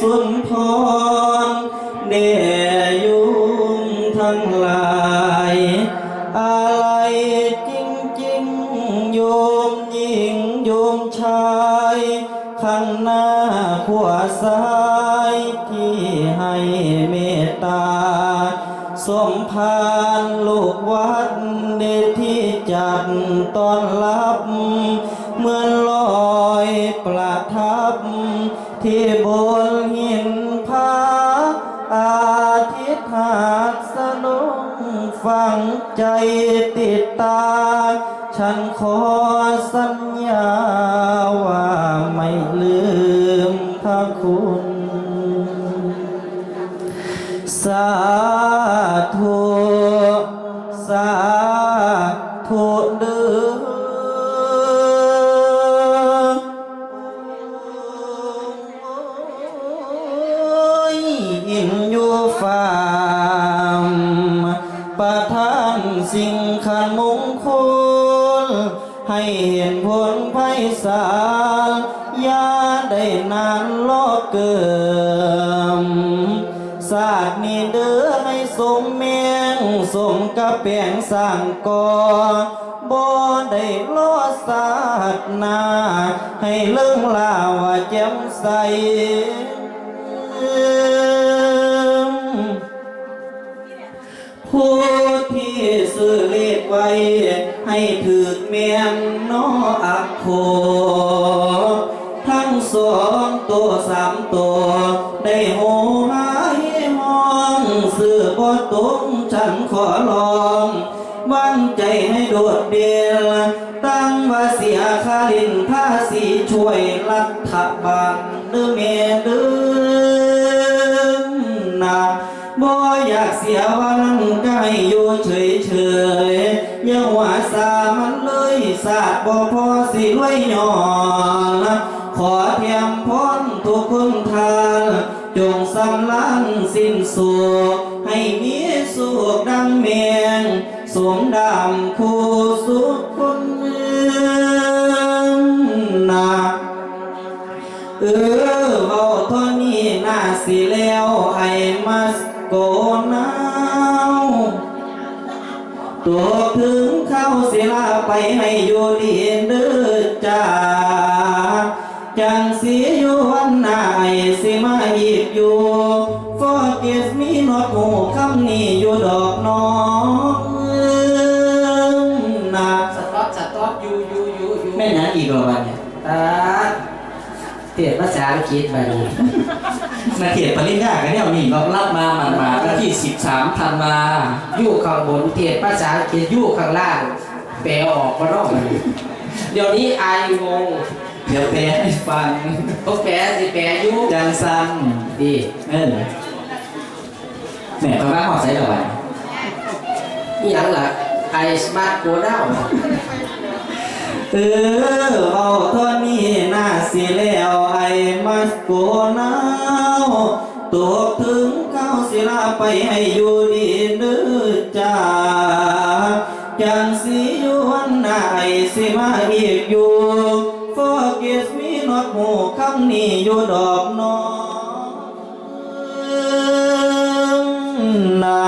สุนทรเดยุงทั้งหลาย อะไรจริงจริงโยมหญิงโยมชาย ข้างหน้าขวาซ้ายที่ให้เมตตา สมภารลูกวัดเดที่จัดตอนรับ ส ก่อบ่ได้ล้อศาสนา ให้เรื่องลาว่าแจ่มใสผู้ที่ซื้อเลขไว้ ให้ถือเมียนนออักโค ทั้งสองตัวสามตัว ได้โหหายห้อง ซื้อบ่ตรงฉันขอลอง โดดเดี่ยวตั้งว่าเสียค่าลินภาษีช่วยรัฐบาลเด้อเมียเด้อนะบ่อยากเสียวันใกายอยู่เฉยเฉยยังว่าสามันเลยสาดบ่พอสิรวยย้อนขอเทียมพ้นทุกคนทานจงสำลังสิ้นสุขให้มีสุขดัง สวมดำคู่สุขคนเมืองนาเออเว้าท่านี้น่าสิแล้วไอ้มาสโกนาวตัวถึงเข้าศิลาไปให้อยู่ดีเด้อจ้าจังสีอยู่วันหน้าไอ้สิ กเหรอวันเนี่ยตาเตียนภาษาอังกฤษแบบนี้นาเขตปริญญากันเนี่ยมีก็รับมาหมันมาวันที่ 13ธันวายู่ข้างบนเตียนภาษาอังกฤษยู่ข้างล่างแปลออกมานอกเดี๋ยวนี้อายงงเดี๋ยวแปลให้ฟังเขาแปลสิแปลยู่จังซันดีเออแหม่ตอนแรกหอดใส่ดอกไม้นี่ยังล่ะไอสมาร์ทโกดาว เออเอาเท่านี้น่าสิแล้วไอ้มัสโกนาวตัวถึงเข้าศิลาไปให้อยู่ดีเด้อจ้าจังสิอยู่วันหน้าไอ้สิมาอีกอยู่ Forget me not หมู่คำนี้อยู่ดอกน้องนะ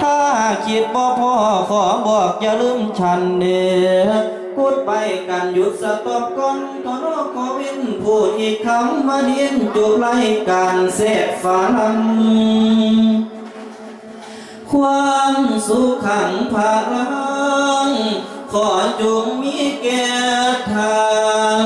ถ้าคิดบ่พอขอบอกอย่าลืมฉันเด้อ พูดไปกันหยุดสต็อปก่อนขอนอขอวินพูดอีกคำมาเดียนจบไล่การเสพฝังความสุขขังพลังขอจงมีแก่ทาง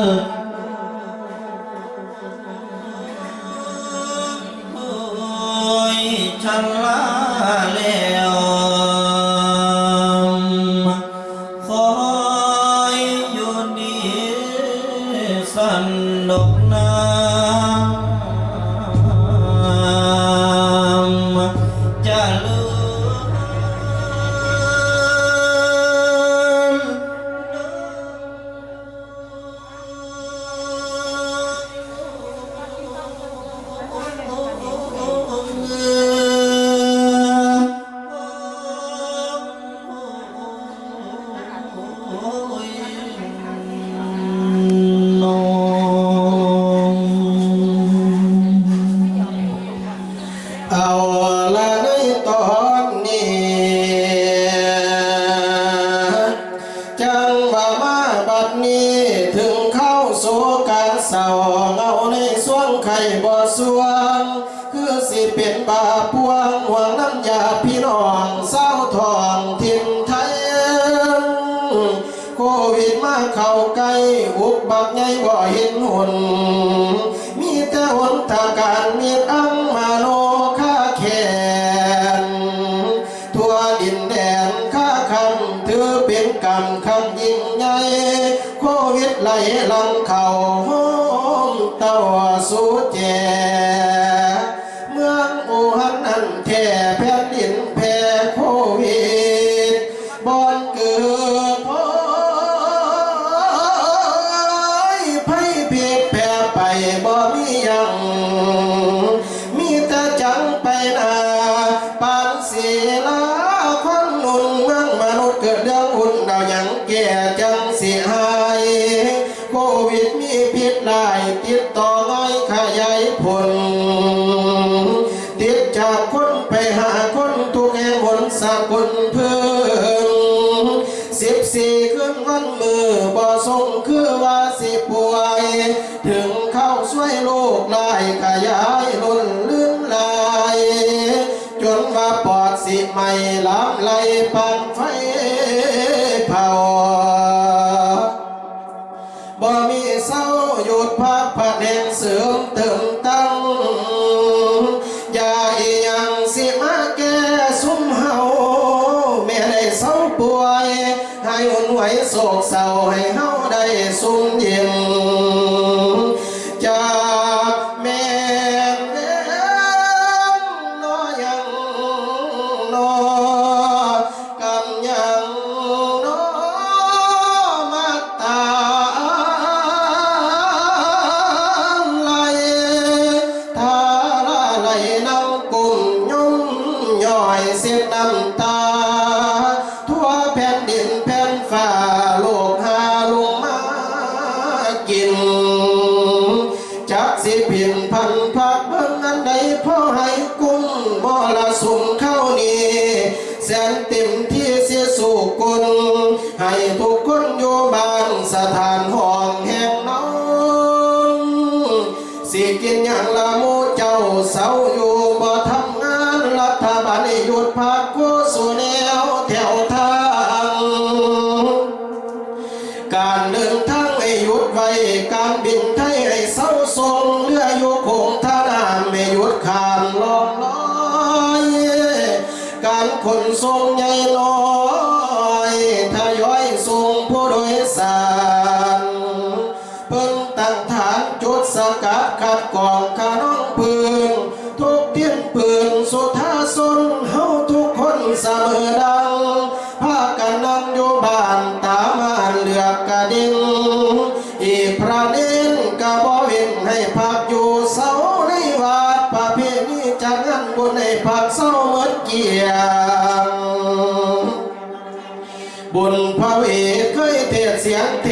สุเจ ไม่ลำไหลปันไฟเผาบ่มีเศร้าหยุดพักผ่แดเสื่อมตึงตั้งอย่าอียังสิมาแก่ซุ้มเฮาแม่ได้เศร้าป่วย ให้อุ่นไหวโศกเศร้าให้ وفاء ฐานจุดสกัดขัดกองขาน้องปืนทุกเตี้ยนปืนสุธาสนเฮาทุกคนเสมอดังพากันนั่งอยู่บ้านตามาเลือกกระดิ่งอีพระเน้นกระบอเวนให้พักอยู่เสาในวัดประเพณีจะดงานบุญให้พักเสาเมื่อเกียงบุญพระเวทเคยเทศเสียงเท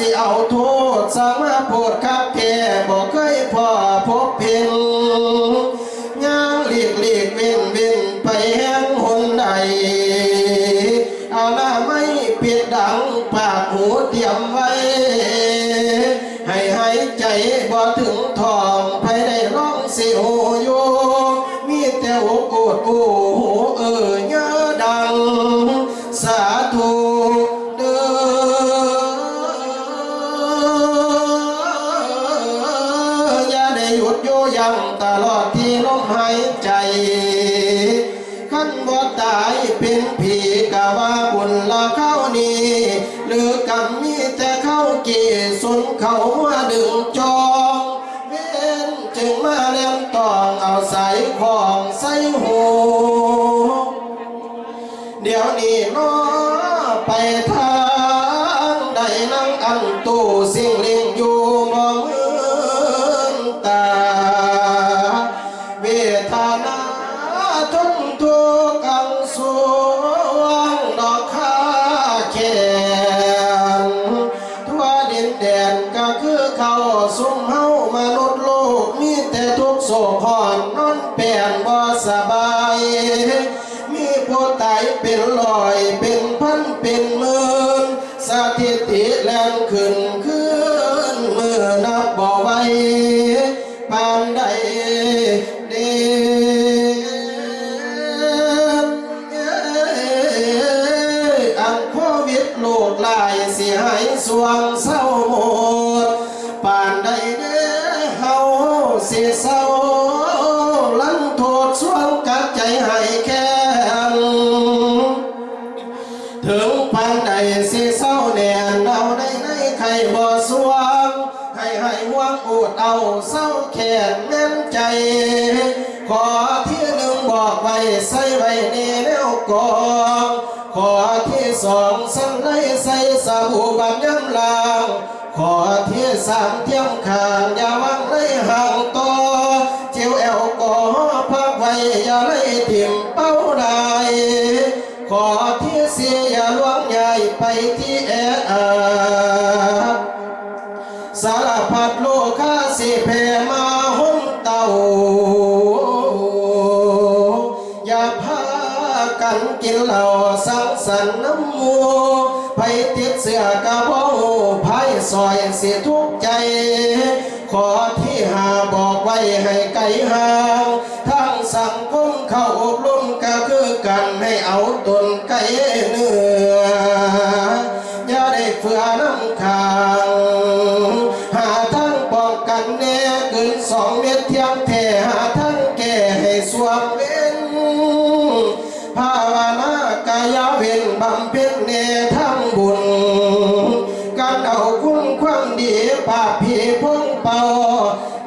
สิเอาโทษสังมาโปรดครับ suang sa ียอย่าล่วงใหญ่ไปที่แออาสารพัดโลกาสิแผ่มาห้มเตาอย่าพากันกินเหล่าสังสรรน้ำมูไปติดเสือกระบ้าไผ่ซอยเสียทั่ว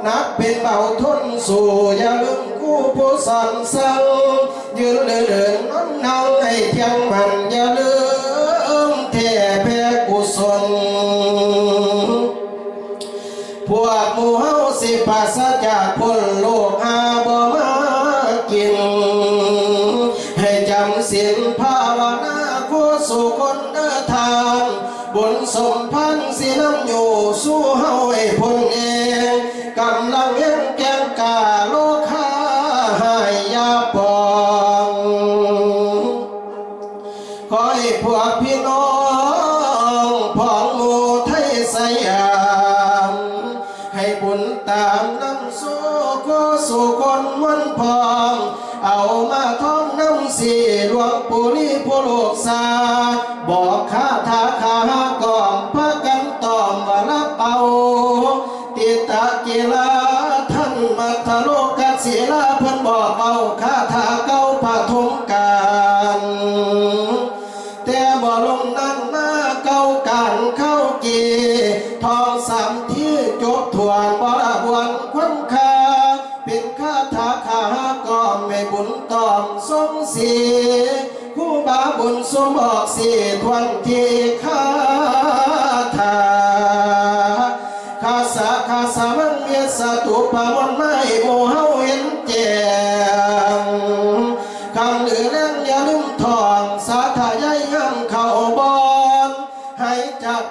นักเป็นเบาทนสู่ย่าลึมคู่ผู้สันสังยืนเดินเนนั่งนั่งให้เที่ยงมันย่าลึม สู่คนวันพอง เอามาท้องน้ำสีหลวงปุริผู้โลกสา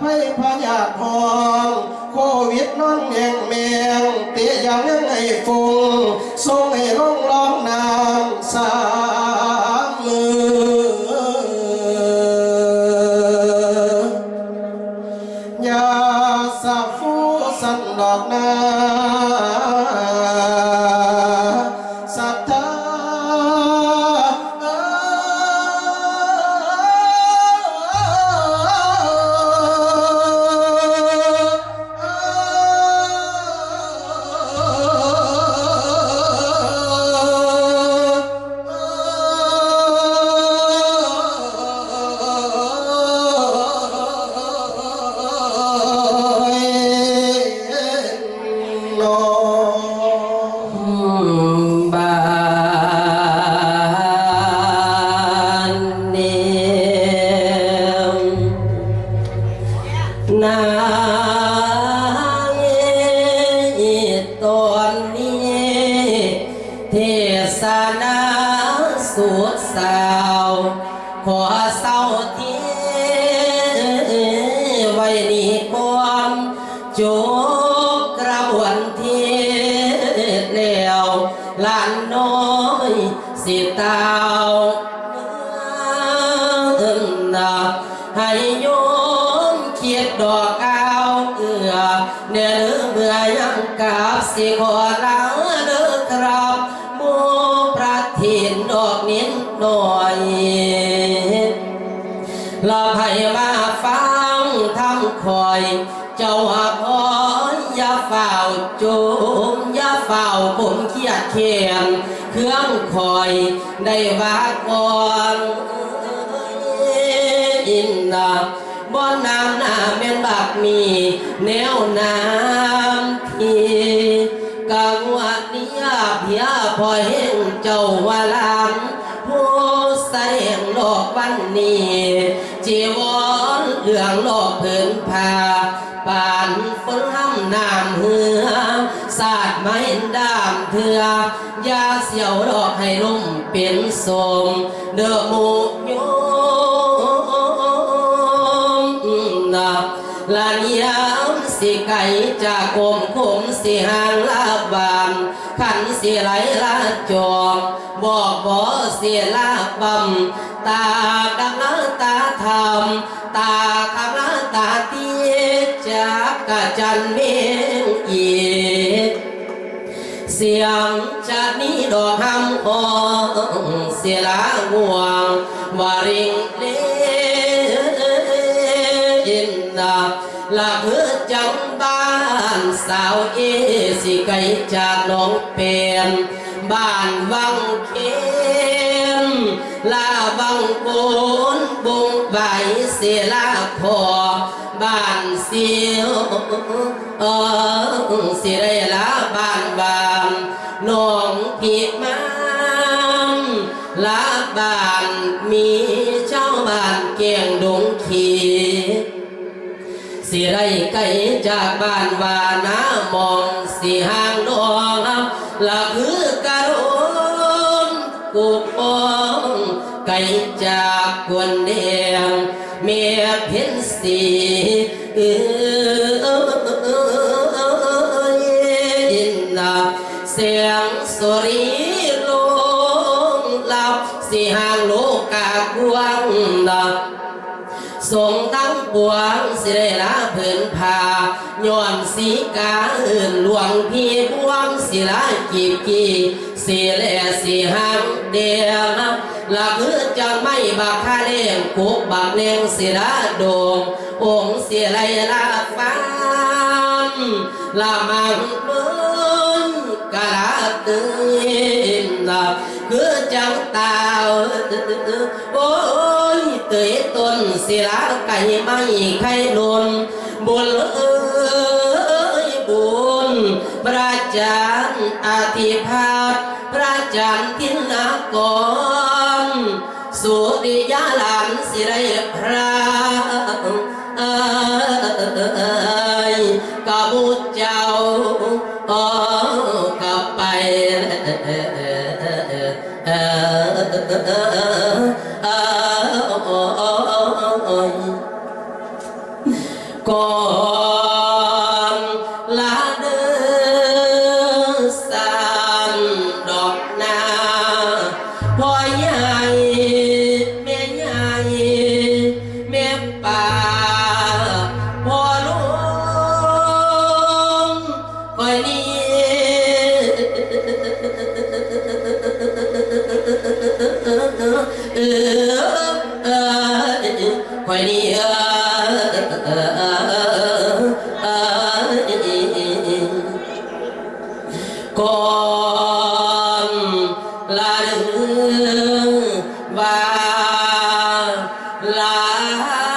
ภัยพญาหอ สิขอลาเด้อครับหมูประทินดอกนิดหน่อยลาให้มาฟังทำคอย เจ้าอาพรอย่าเฝ้าจุมอย่าเฝ้าผมเครียดเขียนเครื่องคอยได้ว่าก่อน เถือยาเสียวดอกให้ลุ่มเป็นสมเด้อหมูโยมนะลานยามสิไก่จากกมคมสิหางลาบานขันสิไหลลาจอมบอกบ่เสียลาบำตาดังตาธรรมตาขับตาเตียจากกะจันเมงอีก สียงจะนี้ดอกคำของเสียละห่วงวาริงเลยินนาละคือจังบ้านสาวเอสิไกจากน้องเป็นบ้านวังเข็มลาบังโกน บุงใบเสียละพอบ้านเสียวเออสิได้ละบ้านบานน้องพี่มามละบ้านมีเจ้าบ้านเกียงดงขีสิไรไกลจากบ้านวานามองสิห่างดองละคือ จากกวนเดียงเมียเพ็นสีเออินนาเสียงสุรีลงลับสิห่างโลกากวงดับส่งตั้ง ปวงสิได้ละเพิ่นพาย้อนสีกาอื่นหลวงพี่บวงสิละกีบกีสิแลสิหังเดียงละคือจะไม่บักคาเลงกุกบักเลงสิละโดงองค์สิไลละฟังละมังมืนกะละตื่นนะคือจังตาโอ้ เตยต้นศิลาไก่ไม่ไข่ลนบุญเอ้ยบุญพระจันทร์อาทิพาตพระจันทร์ทินนากรสุริยาลันสิไรพระกบุญเจ้าออกลับไป ก่ ล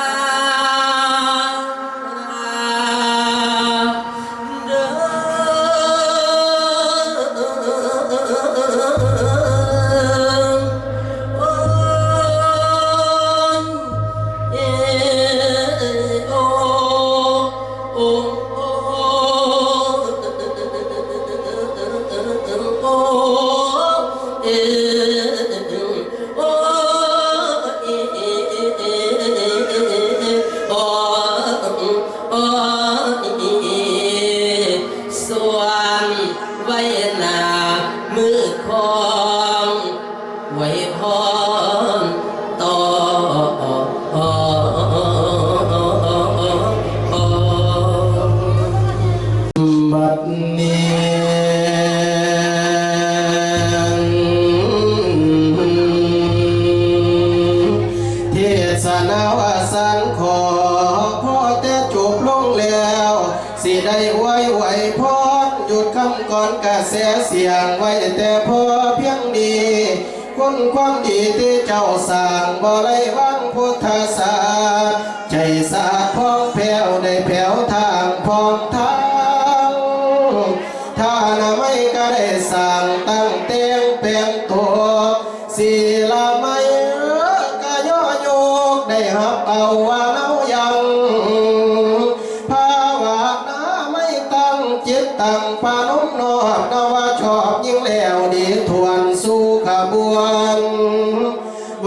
ค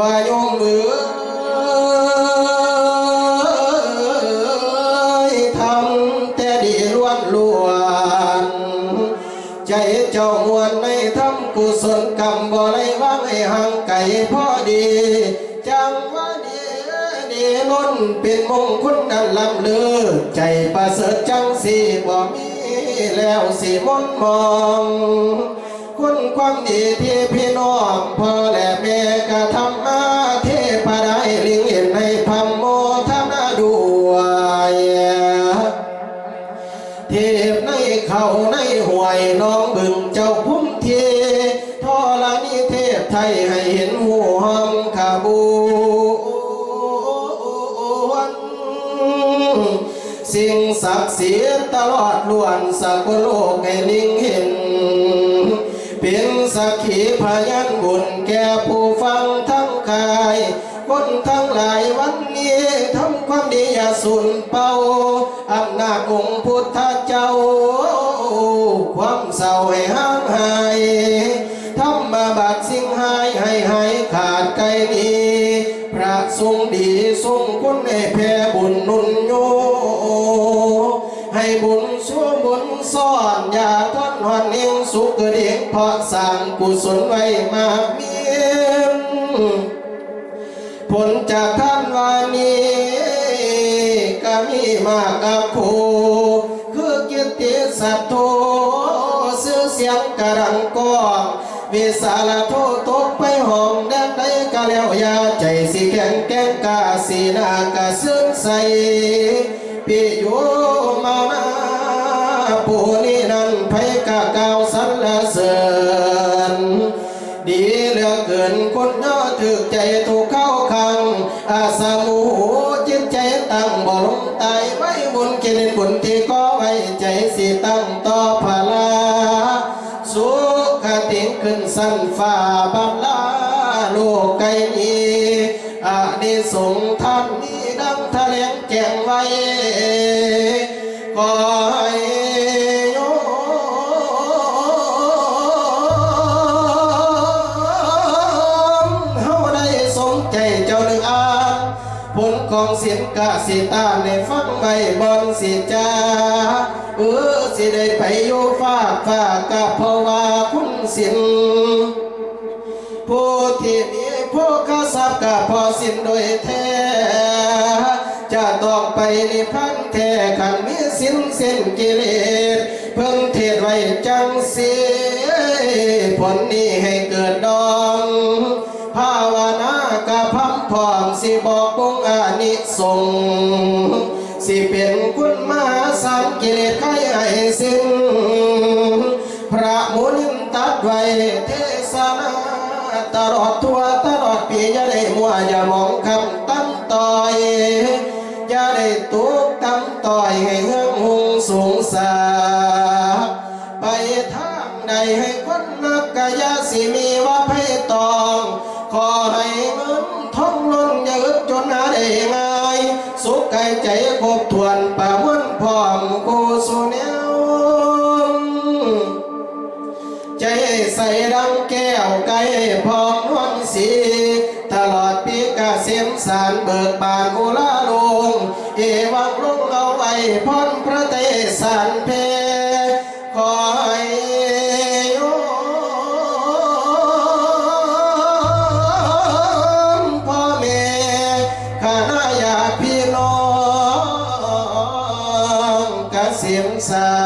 ว่าโยมมือทำแต่ดีล้วนล้วน ใจเจ้ามวลในทำกุศลกรรมบ่ได้วางให้ห่างไกลพอดี จังว่าดีดีล้นเป็นมงคุณนันลำเลือ ใจประเสริฐจังสีบ่มีแล้วสิมนมอง คุณความดีที่พี่น้องพ่อและแม่กระทำมาเทพได้ลิงเห็นในพัมโมทนาด้วยเทพในเขาในห่วยน้องบึงเจ้าพุ่มเททอลานิเทพไทยให้เห็นหูหอมขาบูสิ่งศักดิ์สิทธิ์ตลอดล้วนสักโลกให้ลิงเห็น เป็นสักขีพยานบุญแก่ผู้ฟังทั้งกายคนทั้งหลายวันนี้ทำความดีอย่าสูญเป่าอำนาจองค์พุทธเจ้า ความเศร้าให้ห่างหายทำมาบาดสิ่งหายให้หายขาดไกลนี้พระทรงดีทรงคุณให้แผ่บุญนุนโยให้บุญชั่วบุญซ่อนอย่า สุขเดเองเพราะสร้างกุศลไว้มากเมียนผลจากท่านวานีก็มีมากกับครูคือเกียรติสัตโธซื้อเสียงกระดังก้องวิสาลโทตกไปห้องแดนใดก็แล้วยาใจสิแข็งแกงกาสีนากะซึ้งใสปิโยมานาผู้นี้นั้นไผกะกล่า คนย่อถึกใจถูกเข้าขังอาสามูจิตใจตั้งบ่ลงตายไว้บนเกินบนเท ของเสียงกะสิตามได้ฟังไว้บอนสิจ้าเออสิได้ไปอยู่ฝากฝากกะเพราะว่าคุณสินผู้ที่มีผู้ข้าทรัพย์กับพอสิ้นโดยแท้จะต้องไปนิพพานแท้ขันมีสิ้นเส้นกิเลสเพิ่งเทศไว้จังเสียผลนี้ให้เกิดดองภาวนา กะพัมพร้อมสิบอกปงอานิสงสิเป็นคุณมาสามกิเลสไขให้สิ้นพระมุนินตัดไว้เทศนาตลอดทั่วตลอดปีอย่าได้มัวอย่ามองคำ sao